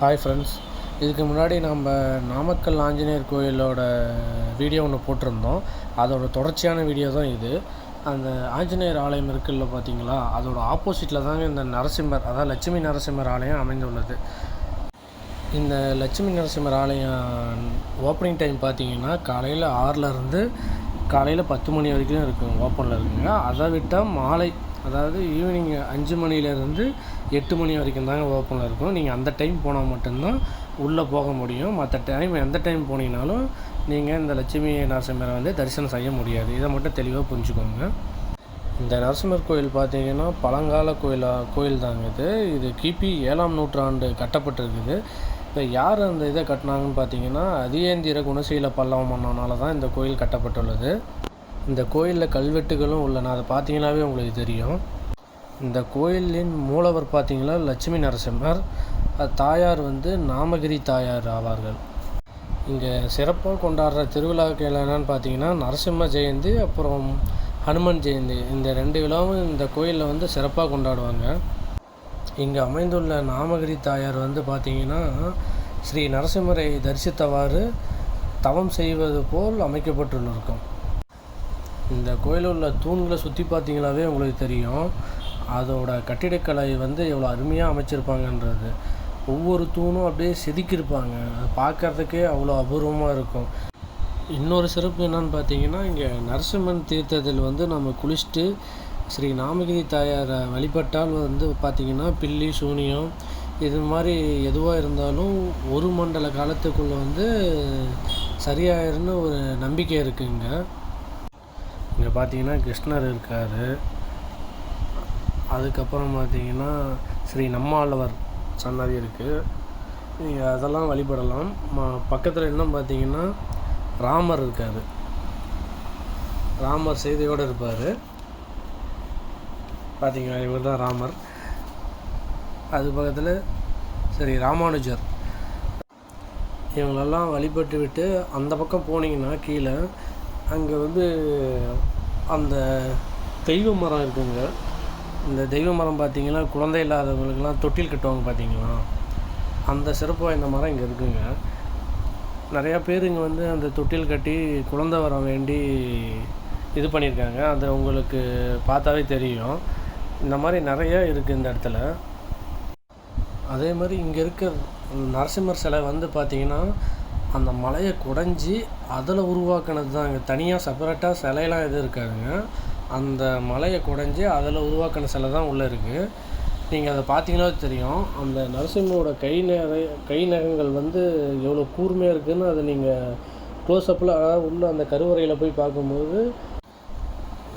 Hi friends இதுக்கு முன்னாடி நம்ம நாமக்கல் ஆஞ்சநேயர் கோயிலோட வீடியோ ஒன்று போட்டிருந்தோம். அதோட தொடர்ச்சியான வீடியோ தான் இது. அந்த ஆஞ்சநேயர் ஆலயம் இருக்குல்ல பார்த்தீங்களா அதோட ஆப்போசிட்டில் தாங்க இந்த நரசிம்மர் அதாவது லட்சுமி நரசிம்மர் ஆலயம் அமைந்துள்ளது. இந்த லட்சுமி நரசிம்மர் ஆலயம் ஓப்பனிங் டைம் பார்த்தீங்கன்னா காலையில் ஆறுலேருந்து காலையில் பத்து மணி வரைக்கும் இருக்கும் ஓப்பனில் இருக்குங்க. அதை விட்டால் மாலை அதாவது ஈவினிங் அஞ்சு மணிலேருந்து எட்டு மணி வரைக்கும் தாங்க ஓப்பனில் இருக்கும். நீங்கள் அந்த டைம் போனால் மட்டும்தான் உள்ளே போக முடியும். மற்ற டைம் எந்த டைம் போனீங்கனாலும் நீங்கள் இந்த லட்சுமி நரசிம்மரை வந்து தரிசனம் செய்ய முடியாது. இதை மட்டும் தெளிவாக புரிஞ்சுக்கோங்க. இந்த நரசிம்மர் கோயில் பார்த்தீங்கன்னா பழங்கால கோயிலா கோயில் தாங்க இது. இது கிபி ஏழாம் நூற்றாண்டு கட்டப்பட்டிருக்குது. இப்போ யார் அந்த இதை கட்டினாங்கன்னு பார்த்தீங்கன்னா அதியேந்திர குணசீல பல்லவ மன்னனால தான் இந்த கோயில் கட்டப்பட்டுள்ளது. இந்த கோயிலில் கல்வெட்டுகளும் உள்ளன. அதை பார்த்தீங்கன்னாவே உங்களுக்கு தெரியும். இந்த கோயிலின் மூலவர் பார்த்தீங்கன்னா லட்சுமி நரசிம்மர். தாயார் வந்து நாமகிரி தாயார் ஆவார்கள். இங்கே சிறப்பாக கொண்டாடுற திருவிழாக்கள் என்னென்னு பார்த்தீங்கன்னா நரசிம்ம ஜெயந்தி அப்புறம் ஹனுமன் ஜெயந்தி. இந்த ரெண்டு விழாவும் இந்த கோயிலில் வந்து சிறப்பாக கொண்டாடுவாங்க. இங்கே அமைந்துள்ள நாமகிரி தாயார் வந்து பார்த்தீங்கன்னா ஸ்ரீ நரசிம்மரை தரிசித்தவாறு தவம் செய்வது போல் அமைக்கப்பட்டுள்ளிருக்கும். இந்த கோயிலில் உள்ள தூண்களை சுற்றி பார்த்தீங்களாவே உங்களுக்கு தெரியும். அதோட கட்டிடக்கலை வந்து எவ்வளோ அருமையாக அமைச்சிருப்பாங்கன்றது. ஒவ்வொரு தூணும் அப்படியே செதுக்கியிருப்பாங்க. அது பார்க்கறதுக்கே அவ்வளோ அபூர்வமாக இருக்கும். இன்னொரு சிறப்பு என்னன்னு பார்த்தீங்கன்னா இங்கே நரசிம்மன் தீர்த்தத்தில் வந்து நம்ம குளிச்சுட்டு ஸ்ரீ நாமகிரி தாயாரை வழிபட்டால் வந்து பார்த்திங்கன்னா பில்லி சூனியம் இது மாதிரி எதுவாக இருந்தாலும் ஒரு மண்டல காலத்துக்குள்ளே வந்து சரியாயிருன்னு ஒரு நம்பிக்கை இருக்குங்க. இங்கே பார்த்தீங்கன்னா கிருஷ்ணர் இருக்கார். அதுக்கப்புறம் பார்த்தீங்கன்னா ஸ்ரீ நம்மாழ்வார் சன்னதி இருக்குது நீங்கள் அதெல்லாம் வழிபடலாம். ம- பக்கத்தில் இன்னும் பார்த்தீங்கன்னா ராமர் இருக்கார். ராமர் செய்தியோடு இருப்பார். பார்த்தீங்களா இவர் தான் ராமர். அது பக்கத்தில் சரி ராமானுஜர். இவங்களெல்லாம் வழிபட்டு விட்டு அந்த பக்கம் போனீங்கன்னா கீழே அங்கே வந்து அந்த தெய்வ மரம் இருக்குங்க. இந்த தெய்வ மரம் பார்த்திங்கன்னா குழந்தை இல்லாதவங்களுக்கெல்லாம் தொட்டில் கட்டுவாங்க பார்த்தீங்களா அந்த சிறப்பு வாய்ந்த மரம் இங்கே இருக்குங்க. நிறையா பேர் இங்கே வந்து அந்த தொட்டில் கட்டி குழந்தை வர வேண்டி இது பண்ணியிருக்காங்க. அது உங்களுக்கு பார்த்தாவே தெரியும். இந்த மாதிரி நிறைய இருக்குது இந்த இடத்துல. அதே மாதிரி இங்கே இருக்க நரசிம்மர் சிலை வந்து பார்த்தீங்கன்னா அந்த மலையை குடைஞ்சி அதில் உருவாக்குனது தான். இங்கே தனியாக செப்பரேட்டாக சிலையெல்லாம் எதுவும் இருக்காதுங்க. அந்த மலையை குடைஞ்சி அதில் உருவாக்கின சிலை தான் உள்ளே இருக்குது நீங்கள் அதை பார்த்தீங்கன்னா தெரியும். அந்த நரசிம்மரோட கை நகை கை நகங்கள் வந்து எவ்வளோ கூர்மையாக இருக்குதுன்னு அதை நீங்கள் க்ளோஸ்அப்பில் அதாவது உள்ள அந்த கருவறையில் போய் பார்க்கும்போது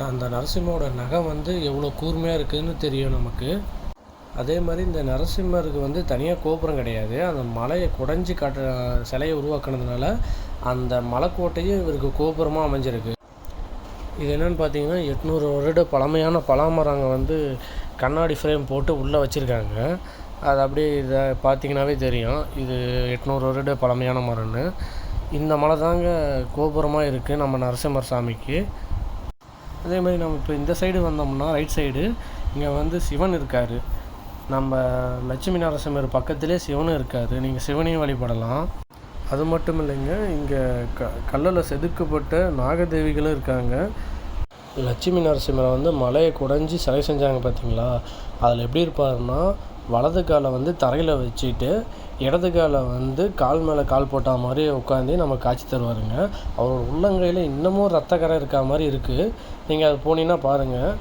அந்த நரசிம்மரோட நகை வந்து எவ்வளோ கூர்மையாக இருக்குதுன்னு தெரியும் நமக்கு. அதே மாதிரி இந்த நரசிம்மருக்கு வந்து தனியாக கோபுரம் கிடையாது. அந்த மலையை குடைஞ்சி காட்டுற சிலையை உருவாக்குனதுனால அந்த மலைக்கோட்டையும் இவருக்கு கோபுரமாக அமைஞ்சிருக்கு. இது என்னென்னு பார்த்தீங்கன்னா எட்நூறு வருட பழமையான பலாமரங்க வந்து கண்ணாடி ஃப்ரேம் போட்டு உள்ளே வச்சுருக்காங்க. அது அப்படியே இதை பார்த்தீங்கன்னாவே தெரியும். இது எட்நூறு வருட பழமையான மரம்னு. இந்த மலை தாங்க கோபுரமாக இருக்குது நம்ம நரசிம்மர் சாமிக்கு. அதே மாதிரி நம்ம இப்போ இந்த சைடு வந்தோம்னா ரைட் சைடு இங்கே வந்து சிவன் இருக்கார். நம்ம லட்சுமி நரசிம்மர் பக்கத்திலே சிவனும் இருக்கார். நீங்கள் சிவனையும் வழிபடலாம். அது மட்டும் இல்லைங்க இங்கே க கல்லில் செதுக்கப்பட்ட நாகதேவிகளும் இருக்காங்க. லட்சுமி நரசிம்மரை வந்து மலையை குடைஞ்சி சிலை செஞ்சாங்க பார்த்தீங்களா அதில் எப்படி இருப்பாருன்னா வலது காலை வந்து தரையில் வச்சுட்டு இடது காலை வந்து கால் மேலே கால் போட்டால் மாதிரி உட்காந்து நம்ம காய்ச்சி தருவாருங்க. அவரோட உள்ளங்கையில் இன்னமும் ரத்தக்கரை இருக்கா மாதிரி இருக்குது நீங்கள் அது போனீங்கன்னா பாருங்கள்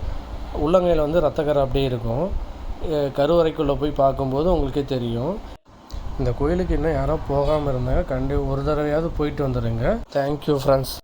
உள்ளங்கையில் வந்து ரத்தக்கரை அப்படியே இருக்கும். கருவறைக்குள்ளே போய் பார்க்கும்போது உங்களுக்கே தெரியும். இந்த கோயிலுக்கு இன்னும் யாரோ போகாமல் இருந்தாங்க. கண்டி ஒரு தடவையாவது போயிட்டு வந்துடுங்க தேங்க்யூ ஃப்ரெண்ட்ஸ்